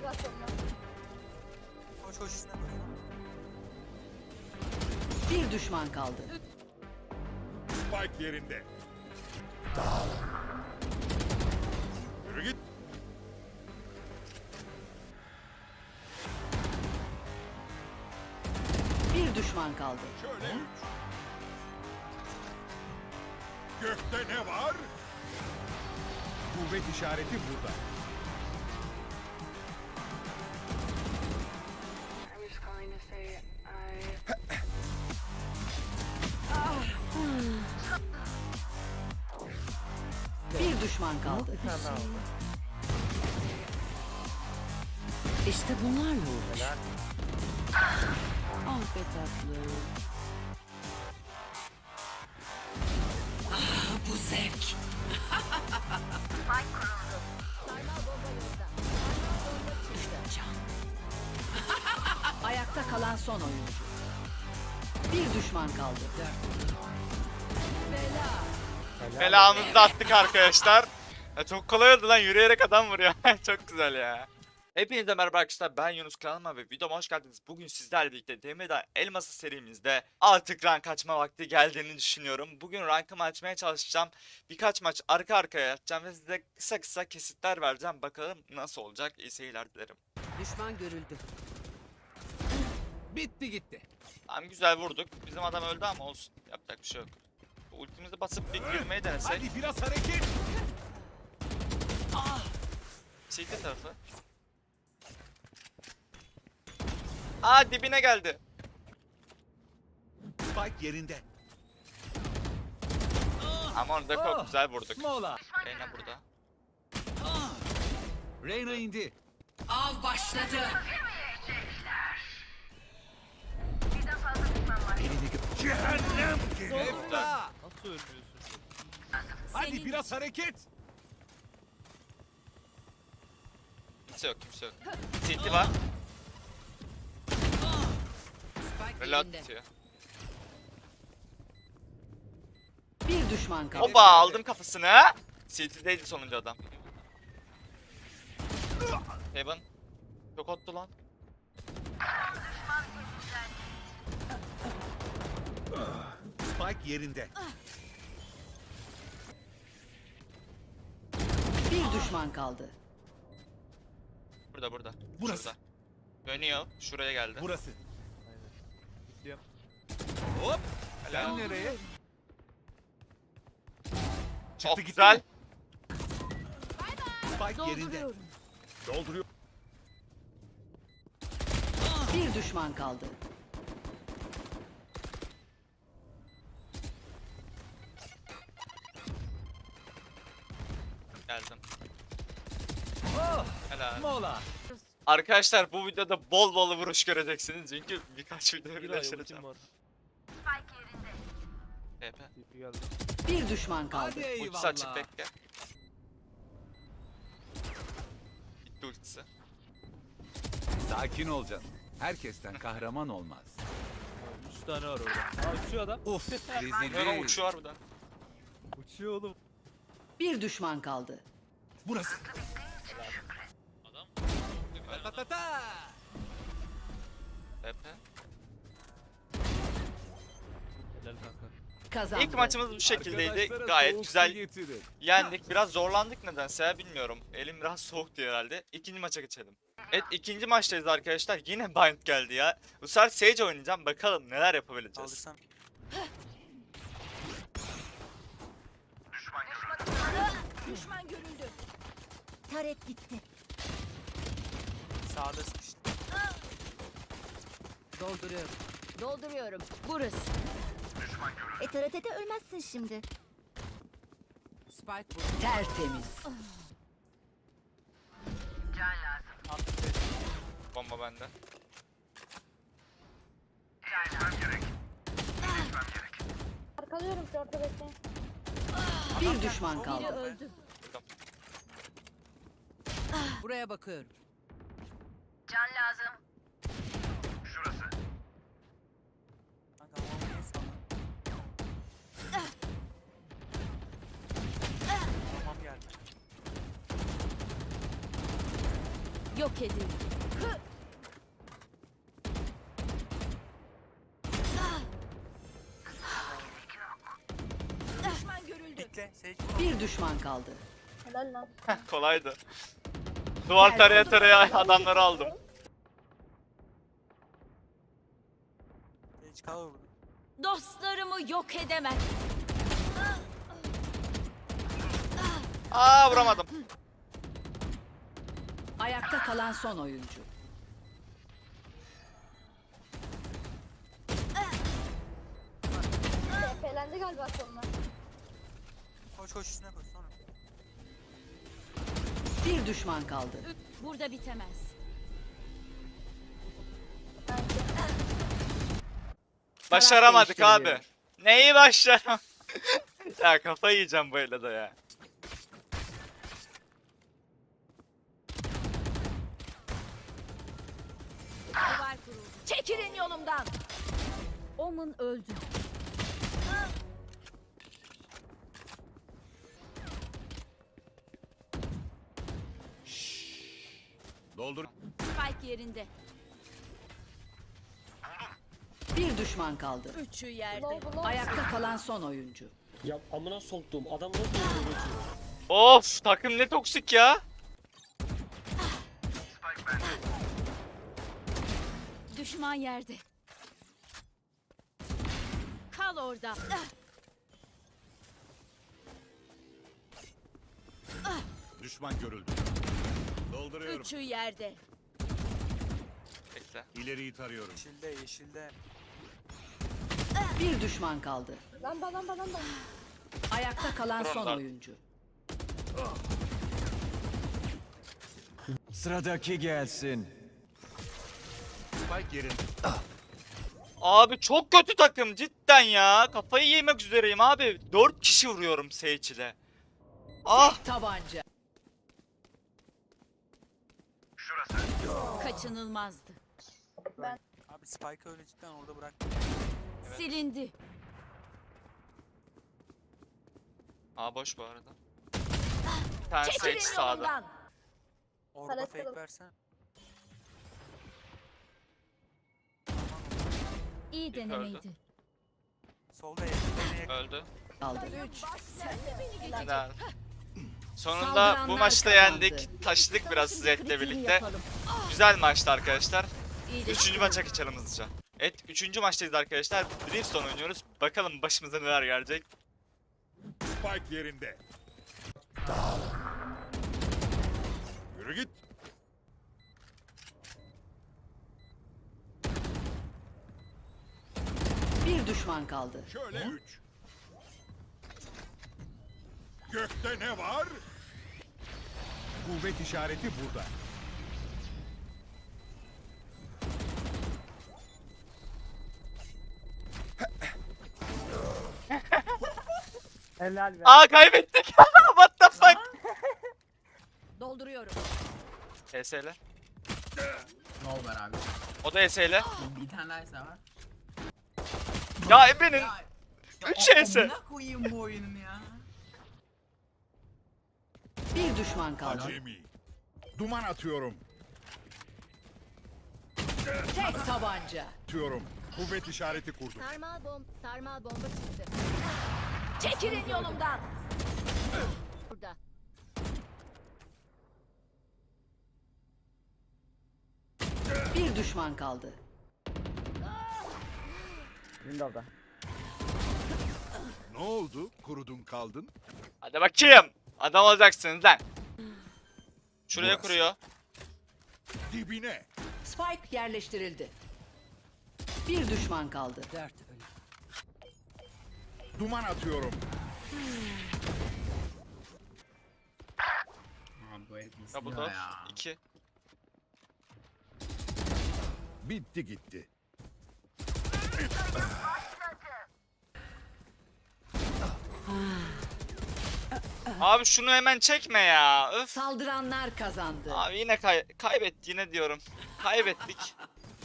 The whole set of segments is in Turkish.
galiba. Koş koş üstüne koş. Bir düşman kaldı. Spike yerinde. Yürü git. Bir düşman kaldı. Şöyle üç. Gökte ne var? Kuvvet işareti burada. Düşman kaldı. İşte bunlarla uğraş. Ah be tatlım. Ah bu zevk. Sarmal bomba yolda. Sarmal bomba çıktı. Ayakta kalan son oyuncu. Bir düşman kaldı. Bela. Belamızı da attık arkadaşlar. Ya çok kolay oldu lan yürüyerek adam vuruyor. çok güzel ya. Hepinize merhaba arkadaşlar ben Yunus kanalıma ve videoma hoş geldiniz. Bugün sizlerle birlikte DM'den Elması serimizde artık rank açma vakti geldiğini düşünüyorum. Bugün rankımı açmaya çalışacağım. Birkaç maç arka arkaya atacağım ve size kısa kısa kesitler vereceğim. Bakalım nasıl olacak. İyi seyirler dilerim. Düşman görüldü. Bitti gitti. Tamam güzel vurduk. Bizim adam öldü ama olsun. Yapacak bir şey yok. Ultimizi basıp bir girmeyi denesek. Hadi biraz hareket. CT tarafı. Aa dibine geldi. Spike yerinde. Ama onu da çok Ah! güzel vurduk. Mola. Reyna burada. Reyna indi. Av başladı. Cehennem gibi. Efta. Nasıl ölmüyorsun? Hadi biraz hareket. Kimse yok kimse yok. CT var. Spike Reload bitiyor. Bir düşman kaldı. Oba aldım kafasını. CT'deydi sonuncu adam. Heaven. Çok hottu lan. Spike yerinde. Bir düşman kaldı. Burada burada. Burası. Şurada. Dönüyor. Şuraya geldi. Burası. Gidiyorum. Hop. Helal. Sen nereye? Çok gitti güzel. Spike yerinde. Dolduruyor. Bir düşman kaldı. Helal. mola. Arkadaşlar bu videoda bol bol vuruş göreceksiniz çünkü birkaç video birleştireceğim. TP. Bir düşman kaldı. Hadi Ultisi açık eyvallah. bekle. Bitti ultisi. Sakin ol canım. Herkesten kahraman olmaz. 3 tane var orada. Aa uçuyor adam. Uf, Hemen rezil. uçuyor harbiden. Uçuyor oğlum. Bir düşman kaldı. Burası. Ta ta ta. TP. Helal kanka. Kazandı. İlk maçımız bu şekildeydi. Arkadaşlara Gayet soğuk su güzel getirin. yendik. Biraz zorlandık nedense bilmiyorum. Elim biraz soğuk herhalde. İkinci maça geçelim. Evet ikinci maçtayız arkadaşlar. Yine Bind geldi ya. Bu sefer Sage oynayacağım. Bakalım neler yapabileceğiz. Aldırsam. Düşman görüldü. Taret gitti. Sağda sıkıştı. Dolduruyorum. Dolduruyorum. Burası. E TRT'de ölmezsin şimdi. Spike burada. Tertemiz. Bomba bende. Arkalıyorum şortu bekleyin. Bir düşman Biri kaldı. öldü. Buraya bakıyorum. Yok edildi. Düşman görüldü. Bekle. Sage. Bir düşman kaldı. Helal lan. Kolaydı. Duvar taraya taraya adamları aldım. Sage. Dostlarımı yok edemez. Aa vuramadım. Ayakta kalan son oyuncu. Felendi galiba sonuna. Koş koş üstüne koş sonra. Bir düşman kaldı. Burada bitemez. Başaramadık abi. değiştiriliyor. Neyi başaram? ya kafayı yiyeceğim böyle de ya. Duvar kuruldu. Çekilin yolumdan. Omun öldü. Doldur. Spike yerinde. Bir düşman kaldı. Üçü yerde. Ayakta kalan son oyuncu. Ya amına soktuğum adam nasıl yürüyor geçiyor? Of takım ne toksik ya. Düşman yerde. Kal orada. Ah, Düşman görüldü. Dolduruyorum. Üçü yerde. Bekle. İleriyi tarıyorum. Yeşilde yeşilde. Bir düşman kaldı. Lamba lamba lamba. Ayakta kalan son Buradan. oyuncu. Sıradaki gelsin. Spike yerinde. Abi çok kötü takım cidden ya. Kafayı yemek üzereyim abi. 4 kişi vuruyorum Sage'de. Ah Tabanca. Kaçınılmazdı. Abi Spike'ı öyle cidden orada bırak. Silindi. Aa boş bu arada. Bir tane Sage sağda. Orada fake versen. İyi denemeydi. Solda yakın. Öldü. Kaldı. Helal. Sonunda bu maçta yendik. Taşıdık biraz Zed'le birlikte. yapalım. Güzel maçtı arkadaşlar. Üçüncü maça geçelim hızlıca. Evet, üçüncü maçtayız arkadaşlar. Brimstone oynuyoruz. Bakalım başımıza neler gelecek. Spike yerinde. Yürü git. Bir düşman kaldı. Şöyle üç. Gökte ne var? Kuvvet işareti burada. Helal be. Aa kaybettik. What the fuck? Dolduruyorum. HS'le. Ne oldu abi? O da HS'le. Bir tane daha var. Ya Ebe'nin Üç şeyse. amına koyayım bu oyunun ya. Bir düşman kaldı. Acemi. Duman atıyorum. Tek tabanca. Atıyorum. Kuvvet işareti kurdum. Sarmal bomb, sarmal bomba çıktı. Çekilin yolumdan. Burada. Bir düşman kaldı. Ne oldu? Kurudun kaldın. Hadi bakayım. Adam olacaksınız lan. Şuraya Burası. kuruyor. Dibine. Spike yerleştirildi. Bir düşman kaldı. Duman atıyorum. Abi bu herif nasıl Double ya ya. 2. Bitti gitti. Abi şunu hemen çekme ya. Öf. Saldıranlar kazandı. Abi yine kay kaybettik yine diyorum. Kaybettik.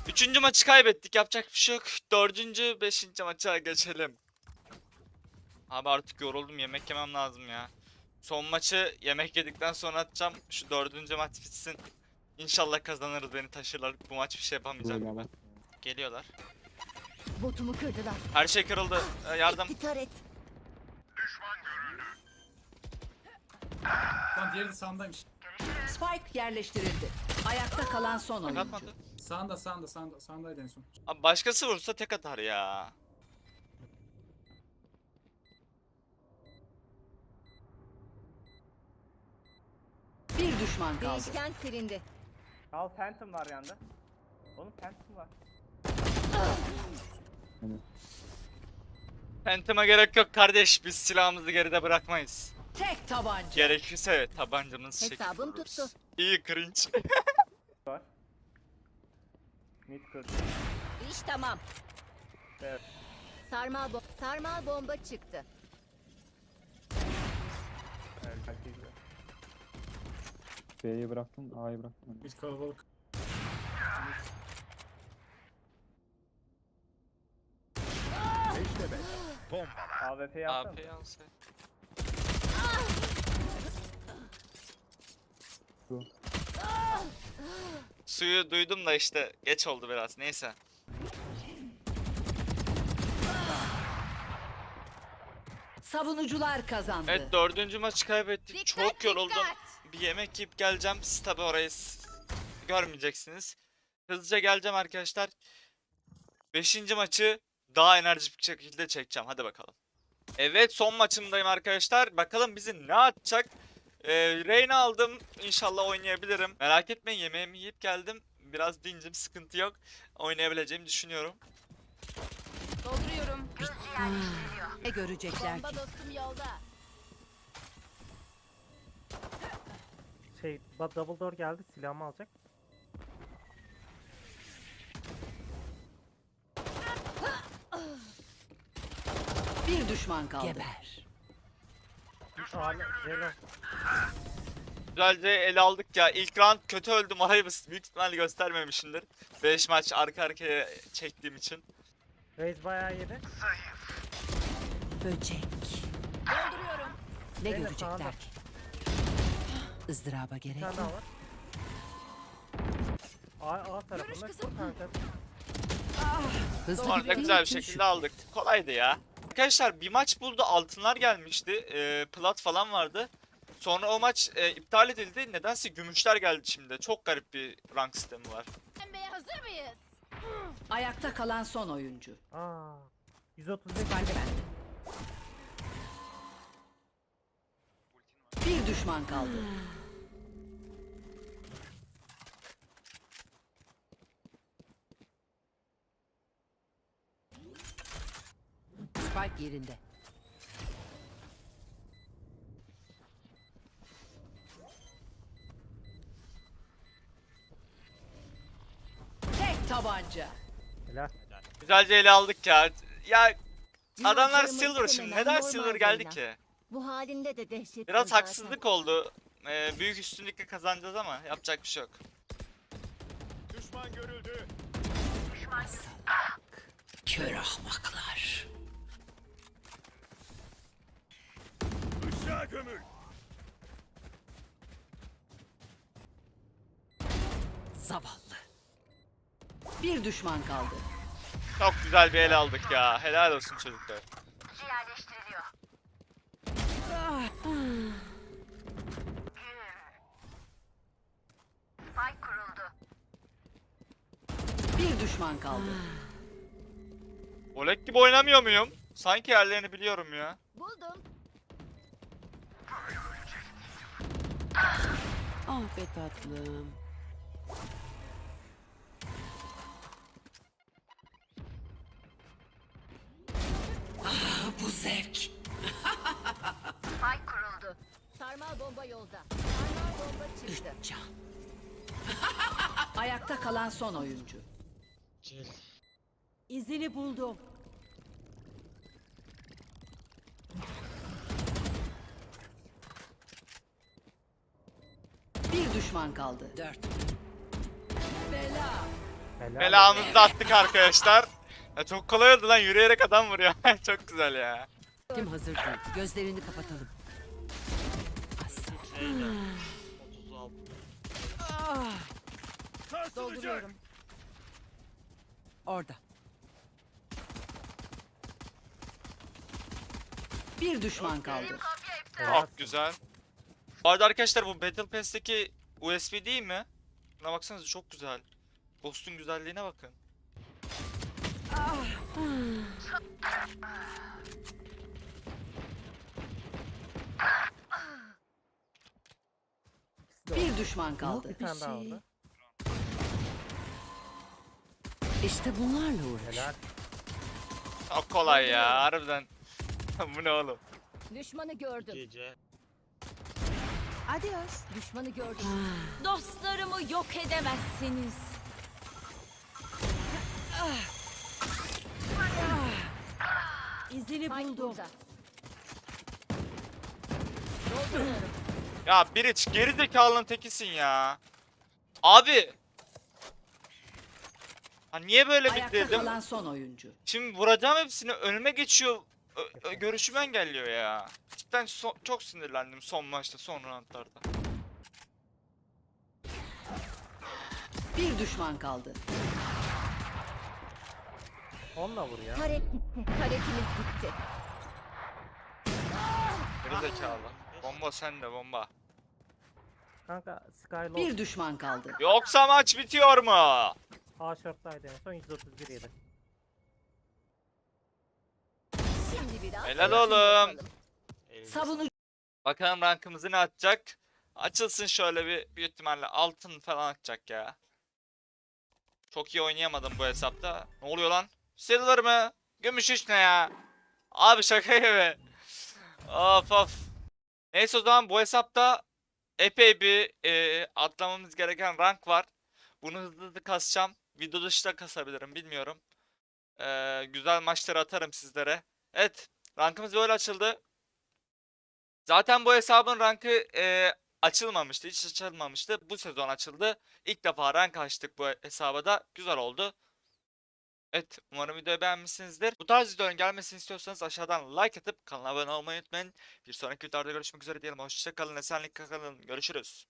Üçüncü maçı kaybettik. Yapacak bir şey yok. Dördüncü, beşinci maça geçelim. Abi artık yoruldum. Yemek yemem lazım ya. Son maçı yemek yedikten sonra atacağım. Şu dördüncü maç bitsin. İnşallah kazanırız beni taşırlar. Bu maç bir şey yapamayacağım. Geliyorlar. Botumu kırdılar. Her şey kırıldı. Ee, yardım. Bir taret. Lan diğeri de sağındaymış. Spike yerleştirildi. Ayakta kalan son oyuncu. Atmadı. Sağında sağında sağında sağındaydı en son. Abi başkası vursa tek atar ya. Bir düşman kaldı. Değişken silindi. Al Phantom var yanda. Oğlum Phantom var. Phantom'a gerek yok kardeş. Biz silahımızı geride bırakmayız. Tek tabanca. Gerekirse tabancamız çekip Hesabım vururuz. tuttu. İyi cringe. Var. Mid kırdı. İş tamam. Evet. Sarmal, bo sarmal bomba çıktı. Güzel. B'yi bıraktım, A'yı bıraktım. Bir kalabalık. AWP yapsana. AP. Su. Suyu duydum da işte geç oldu biraz neyse. Savunucular kazandı. Evet dördüncü maçı kaybettik. Dikkat, Çok yoruldum. dikkat. Bir yemek yiyip geleceğim. Siz tabi orayı görmeyeceksiniz. Hızlıca geleceğim arkadaşlar. Beşinci maçı daha enerjik bir şekilde çekeceğim. Hadi bakalım. Evet son maçımdayım arkadaşlar. Bakalım bizi ne atacak. Ee, Reyna aldım. İnşallah oynayabilirim. Merak etmeyin yemeğimi yiyip geldim. Biraz dincim sıkıntı yok. Oynayabileceğimi düşünüyorum. Dolduruyorum. Ne görecekler Bomba ki? dostum yolda. Şey, double door geldi. Silahımı alacak. Bir düşman kaldı. Geber. Güzelce ele aldık ya. İlk round kötü öldüm. Orayı büyük ihtimalle göstermemişimdir. 5 maç arka arkaya çektiğim için. Raze bayağı yedi. Böcek. Dolduruyorum. Ne Zeynep, görecekler ki? Izdıraba Bir gerek tane yok. daha var. A, A tarafında. kanka. Hızlı Sonra da güzel bir şekilde aldık. Kolaydı ya. Arkadaşlar bir maç buldu altınlar gelmişti. Ee, plat falan vardı. Sonra o maç e, iptal edildi. Nedense gümüşler geldi şimdi. Çok garip bir rank sistemi var. Pembeye hazır mıyız? Ayakta kalan son oyuncu. Aa. 135 Ben de ben. Bir düşman kaldı. Spike yerinde. Tek tabanca. Helal. Güzelce ele aldık ya. Ya adamlar silver şimdi. Neden silver geldi ki? Bu halinde de dehşet. Biraz haksızlık oldu. Ee, büyük üstünlükle kazanacağız ama yapacak bir şey yok. Düşman görüldü. Kör ahmaklar. Işığa gömül. Zavallı. Bir düşman kaldı. Çok güzel bir ele aldık ya. Helal olsun çocuklar. Bir düşman kaldı. Olek gibi oynamıyor muyum? Sanki yerlerini biliyorum ya. Buldum. Ah be tatlım. Ah bu zevk. Ay kuruldu. Sarmal bomba yolda. Sarmal bomba çıktı. Can. Ayakta kalan son oyuncu. İzini buldum. Bir düşman kaldı. Dört. Bela. Helal. Belamızı da attık arkadaşlar. Ya çok kolay oldu lan yürüyerek adam vuruyor. çok güzel ya. Kim hazır değil. Gözlerini kapatalım. Ah. Dolduruyorum. Orada. Bir düşman kaldı. Çok güzel. Bu arada arkadaşlar bu Battle Pass'teki USB değil mi? Buna baksanıza çok güzel. Ghost'un güzelliğine bakın. Bir düşman kaldı. Bir tane daha oldu. İşte bunlarla uğraş. Helal. Çok kolay ya harbiden. bu ne oğlum? Düşmanı gördüm. Gece. Adios. Düşmanı gördüm. Dostlarımı yok edemezsiniz. İzini buldum. Dolduruyorum. Ya Biriç geri zekalının tekisin ya. Abi. Ha niye böyle Ayakta bitirdim? kalan son oyuncu. Şimdi vuracağım hepsini önüme geçiyor. Ö- ö- görüşümü engelliyor ya. Cidden so- çok sinirlendim son maçta son roundlarda. Bir düşman kaldı. Onunla vur ya. Tarek gitti. Tarekimiz gitti. Geri zekalı. Bomba sende bomba. Kanka Skylo Bir düşman kaldı. Yoksa maç bitiyor mu? A short'taydı en son 131 yedi. Şimdi biraz. Helal oğlum. Savunucu Bakalım rankımızı ne atacak? Açılsın şöyle bir büyük ihtimalle altın falan atacak ya. Çok iyi oynayamadım bu hesapta. Ne oluyor lan? Silver mı? Gümüş iş ne ya? Abi şaka gibi. Of of. Neyse o zaman bu hesapta epey bir e, atlamamız gereken rank var. Bunu hızlı hızlı kasacağım. Video dışında kasabilirim bilmiyorum. E, güzel maçları atarım sizlere. Evet rankımız böyle açıldı. Zaten bu hesabın rankı e, açılmamıştı. Hiç açılmamıştı. Bu sezon açıldı. İlk defa rank açtık bu hesaba da. Güzel oldu. Evet umarım videoyu beğenmişsinizdir. Bu tarz videoların gelmesini istiyorsanız aşağıdan like atıp kanala abone olmayı unutmayın. Bir sonraki videoda görüşmek üzere diyelim. Hoşçakalın. Esenlikle kalın. Görüşürüz.